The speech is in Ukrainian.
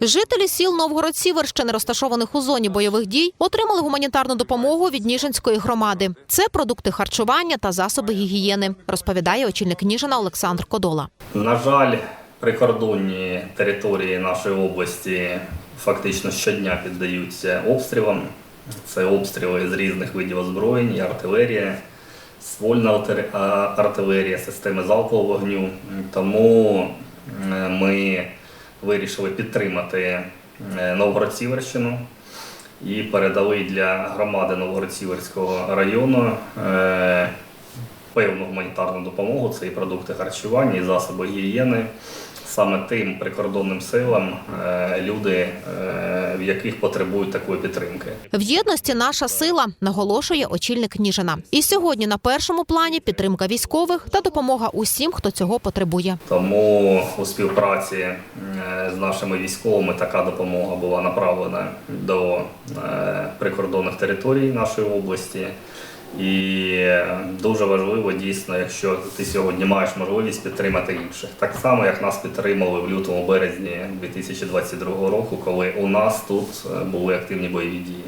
Жителі сіл Новгород-Сіверщини, розташованих у зоні бойових дій, отримали гуманітарну допомогу від Ніжинської громади. Це продукти харчування та засоби гігієни, розповідає очільник Ніжина Олександр Кодола. На жаль, прикордонні території нашої області фактично щодня піддаються обстрілам. Це обстріли з різних видів озброєнь, артилерія, ствольна артиле- артилерія, системи залпового вогню. Тому вирішили підтримати е, Новгород-Сіверщину і передали для громади Новгород-Сіверського району е, певну гуманітарну допомогу, це і продукти харчування, і засоби гігієни. Саме тим прикордонним силам, е, люди, е, в яких потребують такої підтримки. В єдності наша сила, наголошує очільник Ніжина. І сьогодні на першому плані підтримка військових та допомога усім, хто цього потребує. Тому у співпраці е, з нашими військовими така допомога була направлена до прикордонних територій нашої області. І дуже важливо дійсно, якщо ти сьогодні маєш можливість підтримати інших, так само як нас підтримали в лютому березні 2022 року, коли у нас тут були активні бойові дії.